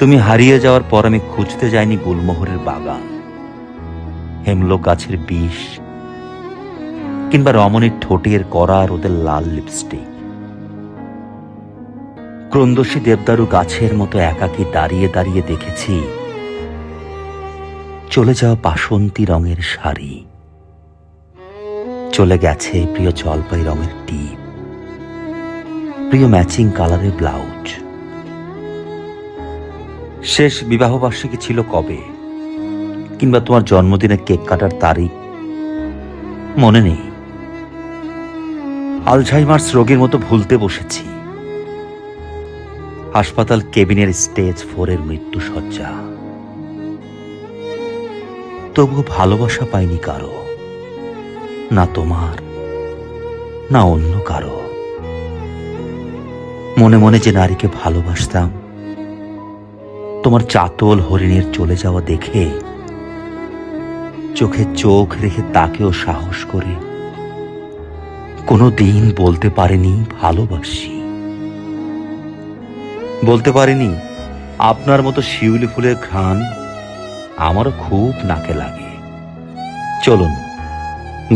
তুমি হারিয়ে যাওয়ার পর আমি খুঁজতে যাইনি গুলমোহরের বাগান। হেমলো গাছের বিষ, কিংবা রমণীর ঠোঁটের করা রোদের লাল লিপস্টিক। ক্রন্দশী দেবদারু গাছের মতো একাকী দাঁড়িয়ে দাঁড়িয়ে দেখেছি, চলে যাওয়া বাসন্তী রঙের শাড়ি। চলে গেছে প্রিয় জলপাই রঙের টিপ, প্রিয় ম্যাচিং কালারের ব্লাউজ। শেষ বিবাহবার্ষিকী ছিল কবে? কিংবা তোমার জন্মদিনে কেক কাটার তারিখ? মনে নেই। আলঝাইমার্স রোগের মতো ভুলতে বসেছি। হাসপাতাল কেবিনের স্টেজ ফোরের মৃত্যু সজ্জা তবুও ভালোবাসা পাইনি কারও। না তোমার, না অন্য কারও। মনে মনে যে নারীকে ভালোবাসতাম তোমার চাতল হরিণের চলে যাওয়া দেখে চোখে চোখ রেখে তাকেও সাহস করে। কোনো দিন বলতে পারেনি ভালোবাসি। বলতে পারেনি, আপনার মতো শিউলি ফুলের ঘ্রাণ আমারও খুব নাকে লাগে। চলুন,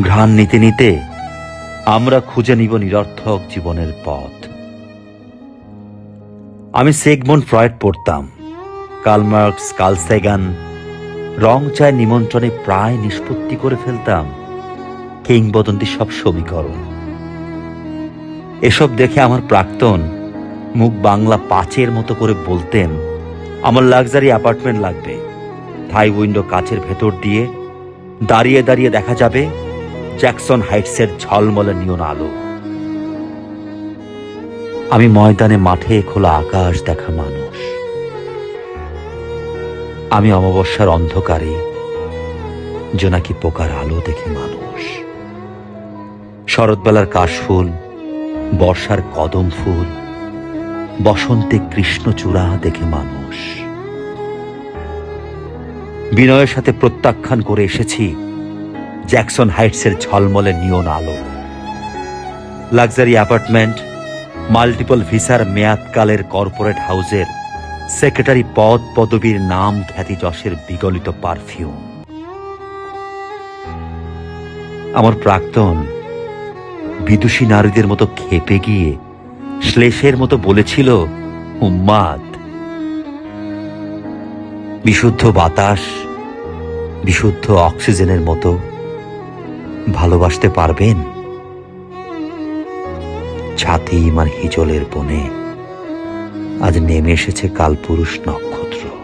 ঘ্রাণ নিতে নিতে আমরা খুঁজে নিব নিরর্থক জীবনের পথ। আমি সেগমন্ড ফ্রয়েড পড়তাম। কালমার্কস কালসেগান রং চায় নিমন্ত্রণে প্রায় নিষ্পত্তি করে ফেলতাম। কিংবদন্তি সব সমীকরণ। এসব দেখে আমার প্রাক্তন মুখ বাংলা পাঁচের মতো করে বলতেন, আমার লাক্সারি অ্যাপার্টমেন্ট লাগবে। থাই উইন্ডো কাচের ভেতর দিয়ে দাঁড়িয়ে দাঁড়িয়ে দেখা যাবে জ্যাকসন হাইটসের ঝলমলে নিয়ন আলো। আমি ময়দানে মাঠে খোলা আকাশ দেখা মানুষ। আমি অমাবস্যার অন্ধকারে জোনাকি পোকার আলো দেখে মানুষ। শরৎবেলার কাশফুল, বর্ষার কদম ফুল, বসন্তে কৃষ্ণচূড়া দেখে মানুষ। বিনয়ের সাথে প্রত্যাখ্যান করে এসেছি জ্যাকসন হাইটসের ঝলমলে নিয়ন আলো। লাক্সারি অ্যাপার্টমেন্ট, মাল্টিপল ভিসার মেয়াদকালের কর্পোরেট হাউসের সেক্রেটারি পদ পদবীর নাম খ্যাতি যশের বিগলিত পারফিউম। আমার প্রাক্তন বিদুষী নারীদের মতো খেপে গিয়ে শ্লেষের মতো বলেছিল, উম্মাদ, বিশুদ্ধ বাতাস, বিশুদ্ধ অক্সিজেনের মতো ভালোবাসতে পারবেন? ছাতি ইমান হিজলের বনে আজ নেমে এসেছে কালপুরুষ নক্ষত্র।